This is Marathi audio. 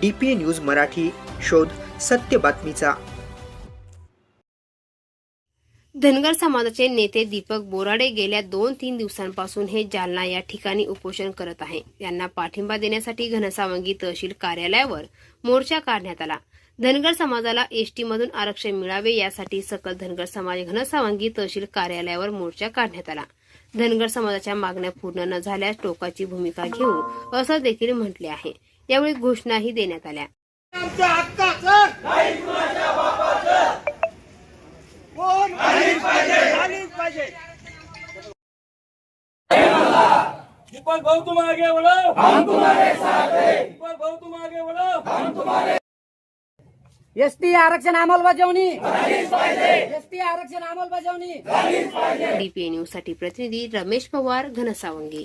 डी पी न्यूज मराठी शोध सत्य बातमीचा. धनगर समाजाचे नेते दीपक बोराडे गेल्या दोन तीन दिवसांपासून हे जालना या ठिकाणी उपोषण करत आहे. यांना पाठिंबा देण्यासाठी घनसावंगी तहसील कार्यालयावर मोर्चा काढण्यात आला. धनगर समाजाला एसटी मधून आरक्षण मिळावे यासाठी सकल धनगर समाज घनसावंगी तहसील कार्यालयावर मोर्चा काढण्यात आला. धनगर समाजाच्या मागण्या पूर्ण न झाल्यास टोकाची भूमिका घेऊ असं देखील म्हटले आहे. यावेळी घोषणाही देण्यात आल्या. भाऊ हैं. भाऊ बढ़ो एसटी आरक्षण अंमलबजावणी. एसटी आरक्षण अंमलबजावणी. डीपीए न्यूजसाठी प्रतिनिधी रमेश पवार घनसावंगी.